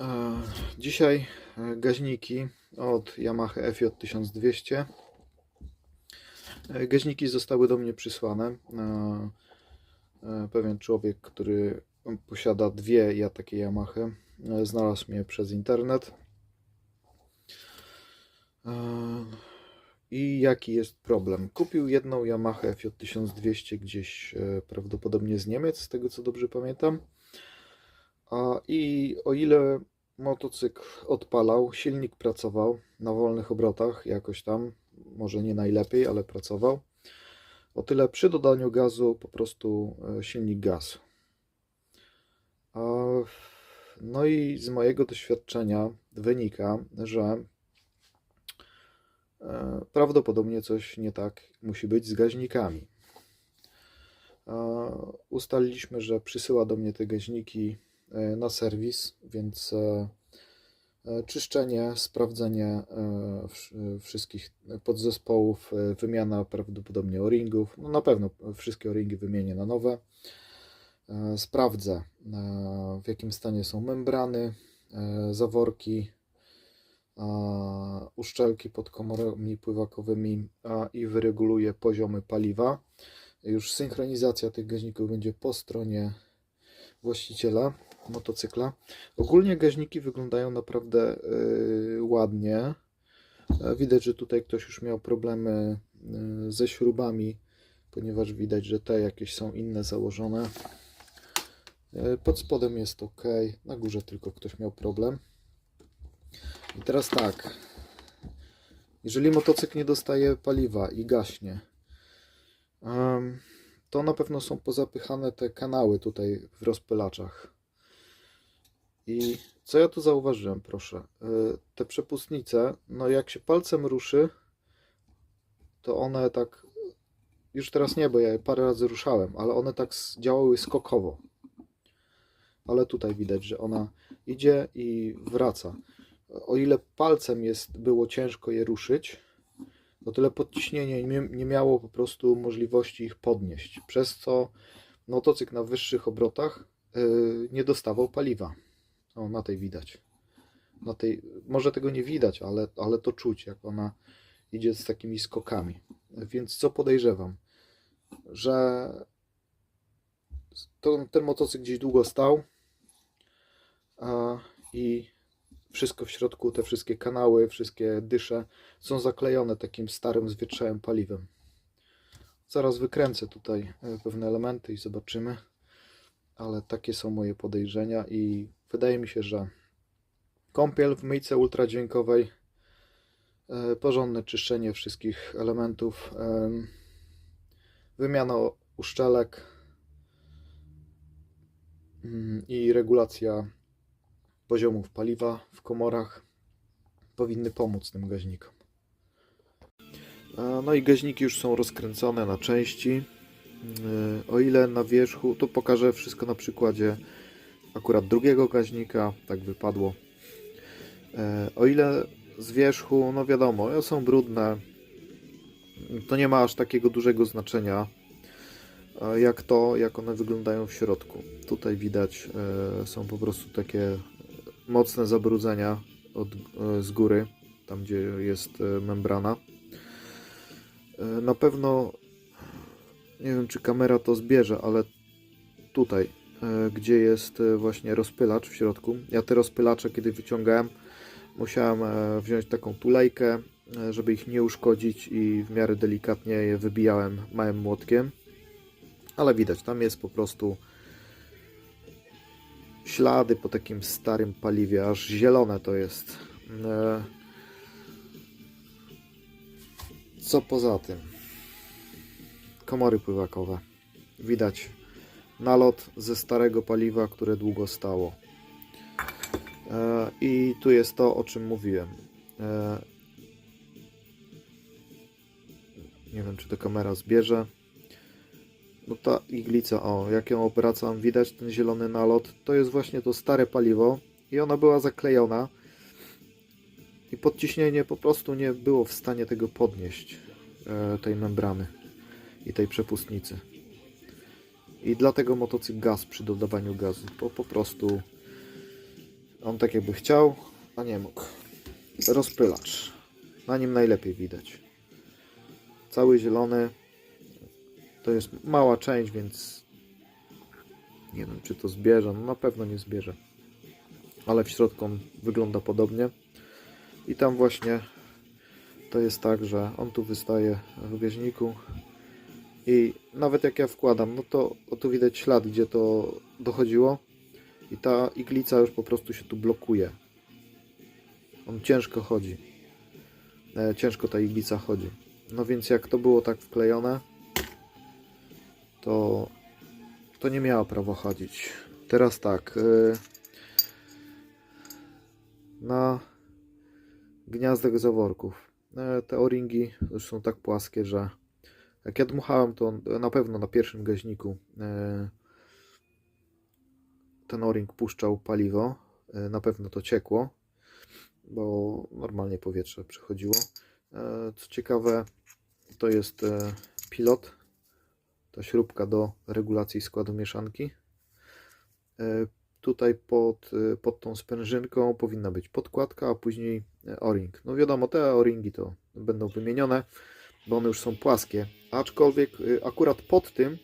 E, Dzisiaj e, gaźniki od Yamaha FJ1200. E, Gaźniki zostały do mnie przysłane. Pewien człowiek, który posiada dwie ja takie Yamahy, e, znalazł mnie przez internet. I jaki jest problem? Kupił jedną Yamaha FJ1200 gdzieś prawdopodobnie z Niemiec, z tego co dobrze pamiętam. I o ile motocykl odpalał, silnik pracował na wolnych obrotach, jakoś tam, może nie najlepiej, ale pracował. O tyle przy dodaniu gazu po prostu e, silnik gasł. No i z mojego doświadczenia wynika, że e, prawdopodobnie coś nie tak musi być z gaźnikami. Ustaliliśmy, że przysyła do mnie te gaźniki na serwis, więc e, e, czyszczenie, sprawdzenie e, wsz- wszystkich podzespołów, e, wymiana prawdopodobnie o-ringów. No na pewno wszystkie o-ringi wymienię na nowe. E, Sprawdzę e, w jakim stanie są membrany, e, zaworki, uszczelki pod komorami pływakowymi i wyreguluję poziomy paliwa. Już synchronizacja tych gaźników będzie po stronie właściciela motocykla. Ogólnie gaźniki wyglądają naprawdę yy, ładnie. E, Widać, że tutaj ktoś już miał problemy yy, ze śrubami, ponieważ widać, że te jakieś są inne założone. Yy, Pod spodem jest ok, na górze tylko ktoś miał problem. I teraz tak. Jeżeli motocykl nie dostaje paliwa i gaśnie, to na pewno są pozapychane te kanały tutaj w rozpylaczach. I co ja tu zauważyłem, proszę? Y, Te przepustnice, no jak się palcem ruszy, to one tak. Już teraz nie, bo ja je parę razy ruszałem, ale one tak działały skokowo. Ale tutaj widać, że ona idzie i wraca. O ile palcem jest, było ciężko je ruszyć, o tyle podciśnienie nie, nie miało po prostu możliwości ich podnieść, przez co motocykl na wyższych obrotach yy, nie dostawał paliwa. O, na tej widać. Na tej, może tego nie widać, ale, ale to czuć, jak ona idzie z takimi skokami. Więc co podejrzewam? Że to, ten motocykl gdzieś długo stał a, i wszystko w środku, te wszystkie kanały, wszystkie dysze są zaklejone takim starym, zwietrzałym paliwem. Zaraz wykręcę tutaj e, pewne elementy i zobaczymy, ale takie są moje podejrzenia i wydaje mi się, że kąpiel w myjce ultradźwiękowej, e, porządne czyszczenie wszystkich elementów, em, wymiana uszczelek mm, i regulacja poziomów paliwa w komorach powinny pomóc tym gaźnikom. E, No i gaźniki już są rozkręcone na części. E, O ile na wierzchu, to pokażę wszystko na przykładzie akurat drugiego gaźnika, tak wypadło. E, O ile z wierzchu, no wiadomo, one są brudne, to nie ma aż takiego dużego znaczenia e, jak to, jak one wyglądają w środku. Tutaj widać, e, są po prostu takie mocne zabrudzenia od, z góry, tam gdzie jest membrana. Na pewno nie wiem, czy kamera to zbierze, ale tutaj, gdzie jest e, właśnie rozpylacz w środku. Ja te rozpylacze, kiedy wyciągałem, musiałem e, wziąć taką tulejkę, e, żeby ich nie uszkodzić i w miarę delikatnie je wybijałem małym młotkiem. Ale widać, tam jest po prostu ślady po takim starym paliwie, aż zielone to jest. E, Co poza tym? Komory pływakowe. Widać nalot ze starego paliwa, które długo stało. E, I tu jest to, o czym mówiłem. E, Nie wiem, czy to kamera zbierze. No ta iglica, o, jak ją obracam, widać ten zielony nalot. To jest właśnie to stare paliwo i ona była zaklejona. I podciśnienie po prostu nie było w stanie tego podnieść, e, tej membrany i tej przepustnicy. I dlatego motocykl gaz przy dodawaniu gazu, bo po prostu On tak jakby chciał, a nie mógł. Rozpylacz. Na nim najlepiej widać. Cały zielony. To jest mała część, więc nie wiem, czy to zbierze. No na pewno nie zbierze. Ale w środku on wygląda podobnie. I tam właśnie to jest tak, że on tu wystaje w bieżniku i nawet jak ja wkładam, no to tu widać ślad, gdzie to dochodziło i ta iglica już po prostu się tu blokuje. On ciężko chodzi. E, ciężko ta iglica chodzi. No więc jak to było tak wklejone, to to nie miała prawa chodzić. Teraz tak. e, na gniazdek zaworków. E, Te o-ringi już są tak płaskie, że jak ja dmuchałem, to na pewno na pierwszym gaźniku e, ten o-ring puszczał paliwo. E, Na pewno to ciekło, bo normalnie powietrze przechodziło. E, Co ciekawe, to jest pilot, ta śrubka do regulacji składu mieszanki. Tutaj pod, pod tą sprężynką powinna być podkładka, a później o-ring. No wiadomo, te o-ringi to będą wymienione, bo one już są płaskie. Aczkolwiek e, akurat pod tym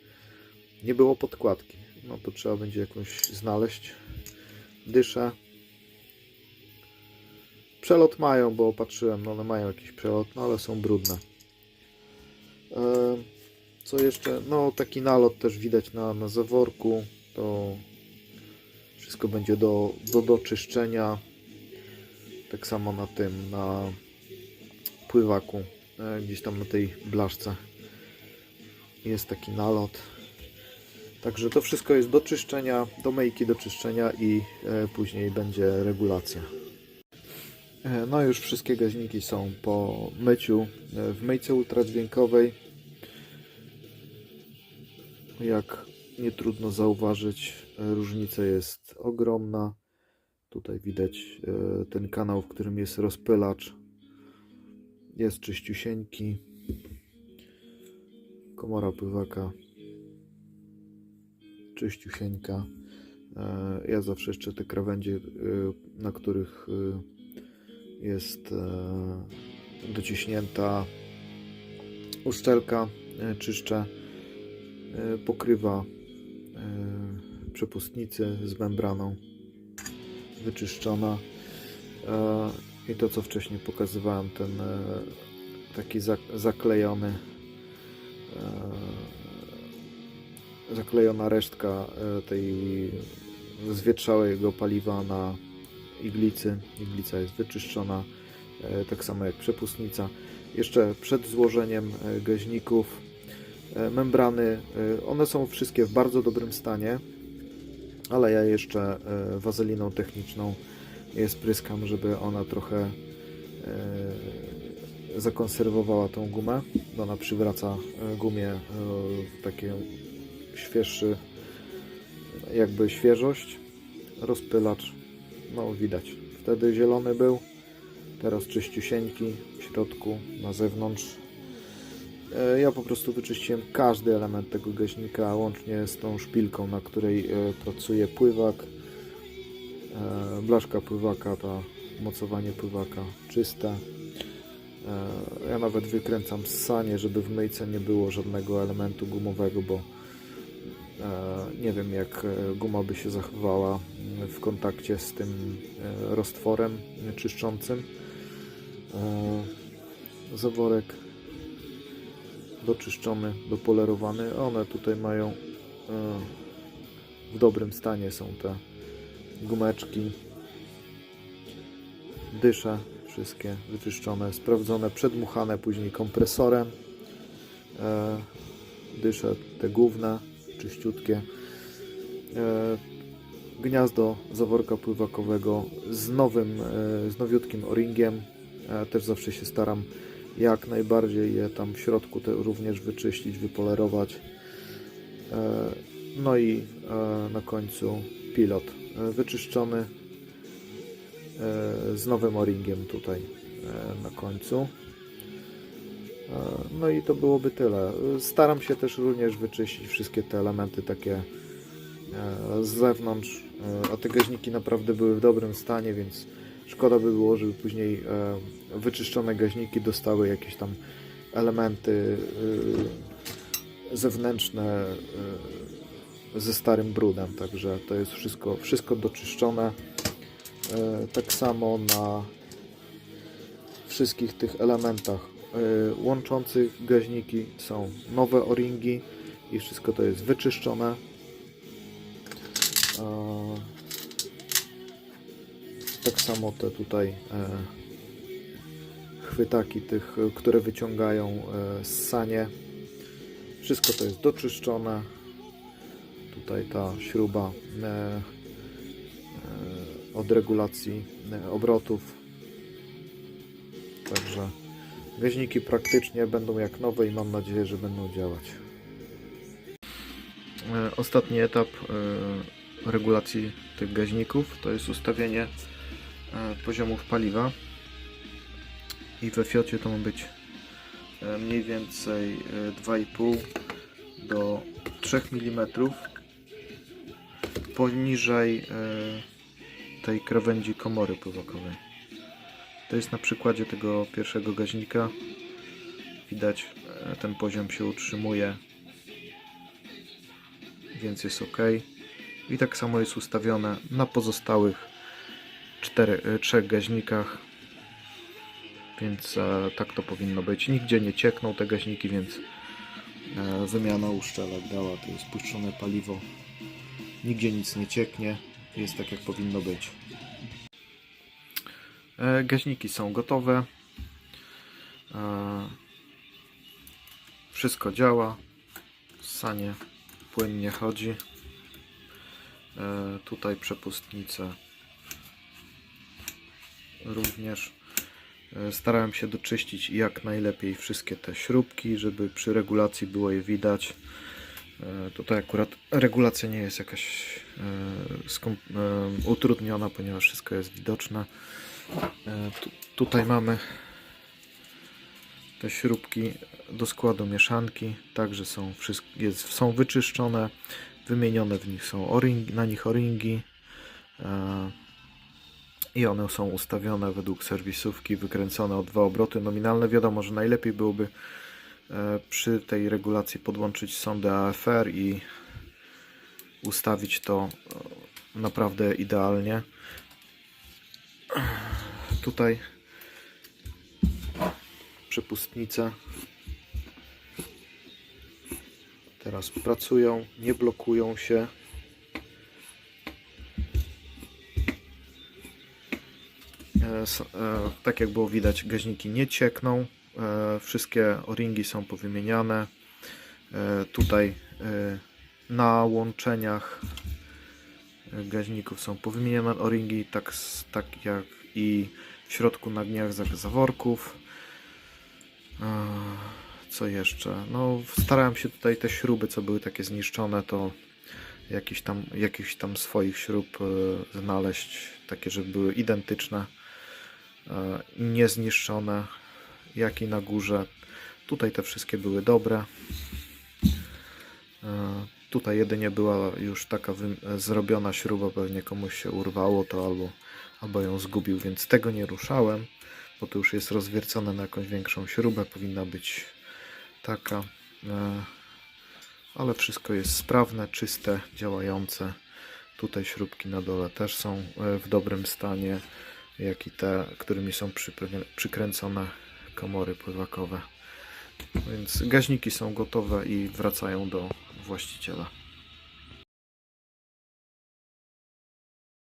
nie było podkładki. No to trzeba będzie jakąś znaleźć. Dyszę. Przelot mają, bo patrzyłem, no one mają jakiś przelot, no ale są brudne. E, Co jeszcze? No taki nalot też widać na, na zaworku. To wszystko będzie do, do doczyszczenia. Tak samo na tym, na pływaku, gdzieś tam na tej blaszce jest taki nalot. Także to wszystko jest do czyszczenia, do myjki do czyszczenia i e, później będzie regulacja. E, No już wszystkie gaźniki są po myciu e, w myjce ultradźwiękowej. Jak nie trudno zauważyć, e, różnica jest ogromna. Tutaj widać e, ten kanał, w którym jest rozpylacz. Jest czyściusieńki. Komora pływaka czyściusieńka. E, Ja zawsze jeszcze te krawędzie, e, na których e, jest dociśnięta uszczelka, czyszczę. Pokrywa przepustnicy z membraną wyczyszczona. I to co wcześniej pokazywałem, ten e, taki zak- zaklejony e, zaklejona resztka e, tej zwietrzałego paliwa na iglicy. Iglica jest wyczyszczona, tak samo jak przepustnica. Jeszcze przed złożeniem gaźników membrany, one są wszystkie w bardzo dobrym stanie, ale ja jeszcze wazeliną techniczną je spryskam, żeby ona trochę e, zakonserwowała tą gumę, ona przywraca e, gumie e, takie świeższy, jakby świeżość. Rozpylacz, no widać. Wtedy zielony był, teraz czyściusieńki w środku, na zewnątrz. Ja po prostu wyczyściłem każdy element tego gaźnika, łącznie z tą szpilką, na której pracuje pływak. E, Blaszka pływaka, ta mocowanie pływaka czyste. E, Ja nawet wykręcam ssanie, żeby w myjce nie było żadnego elementu gumowego, bo e, nie wiem jak guma by się zachowała w kontakcie z tym roztworem czyszczącym. Zaworek doczyszczony, dopolerowany. One tutaj mają w dobrym stanie są te gumeczki. Dysze wszystkie wyczyszczone, sprawdzone, przedmuchane później kompresorem. E, dysze te główne, czyściutkie. E, gniazdo zaworka pływakowego z nowym, e, z nowiutkim o-ringiem. Też zawsze się staram jak najbardziej je tam w środku również wyczyścić, wypolerować. No i na końcu pilot wyczyszczony e, z nowym o-ringiem tutaj e, na końcu. E, No i to byłoby tyle. Staram się też również wyczyścić wszystkie te elementy takie e, z zewnątrz, E, A te gaźniki naprawdę były w dobrym stanie, więc szkoda by było, żeby później e, wyczyszczone gaźniki dostały jakieś tam elementy e, zewnętrzne e, ze starym brudem. Także to jest wszystko, wszystko doczyszczone. E, Tak samo na wszystkich tych elementach e, łączących gaźniki są nowe o-ringi i wszystko to jest wyczyszczone. E, Tak samo te tutaj chwytaki tych, które wyciągają e, ssanie. Wszystko to jest doczyszczone. Tutaj ta śruba e, e, od regulacji e, obrotów. Także gaźniki praktycznie będą jak nowe i mam nadzieję, że będą działać. Ostatni etap regulacji tych gaźników to jest ustawienie poziomów paliwa i we Fiocie to ma być mniej więcej e, 2,5 do 3 mm poniżej e, tej krawędzi komory pływakowej. To jest na przykładzie tego pierwszego gaźnika. Widać, e, ten poziom się utrzymuje, więc jest ok. I tak samo jest ustawione na pozostałych cztery, e, trzech gaźnikach. Więc tak to powinno być. Nigdzie nie ciekną te gaźniki, więc wymiana uszczelek dała. To jest puszczone paliwo. Nigdzie nic nie cieknie. Jest tak jak powinno być. E, Gaźniki są gotowe. E, Wszystko działa. Sanie płynnie chodzi. E, Tutaj przepustnice również. Starałem się doczyścić jak najlepiej wszystkie te śrubki, żeby przy regulacji było je widać. E, Tutaj akurat regulacja nie jest jakaś e, e, utrudniona, ponieważ wszystko jest widoczne. Tu, tutaj mamy te śrubki do składu mieszanki, także są, są wyczyszczone, wymienione w nich są o-ring, na nich o-ringi i one są ustawione według serwisówki, wykręcone o dwa obroty nominalne. Wiadomo, że najlepiej byłoby przy tej regulacji podłączyć sondę AFR i ustawić to e, naprawdę idealnie. Tutaj przepustnice teraz pracują, nie blokują się. E, e, Tak jak było widać, gaźniki nie ciekną. E, Wszystkie o-ringi są powymieniane. E, Tutaj e, na łączeniach gaźników są powymieniane o-ringi, tak, tak jak i w środku na gniach za- zaworków. Co jeszcze? No, starałem się tutaj te śruby, co były takie zniszczone, to jakiś tam, jakichś tam swoich śrub znaleźć, takie, żeby były identyczne, niezniszczone, jak i na górze. Tutaj te wszystkie były dobre. E, Tutaj jedynie była już taka zrobiona śruba, pewnie komuś się urwało to albo, albo ją zgubił, więc tego nie ruszałem, bo to już jest rozwiercone na jakąś większą śrubę, powinna być taka. e, Ale wszystko jest sprawne, czyste, działające. Tutaj śrubki na dole też są e, w dobrym stanie, jak i te, którymi są przykręcone komory pływakowe. Więc gaźniki są gotowe i wracają do właściciela.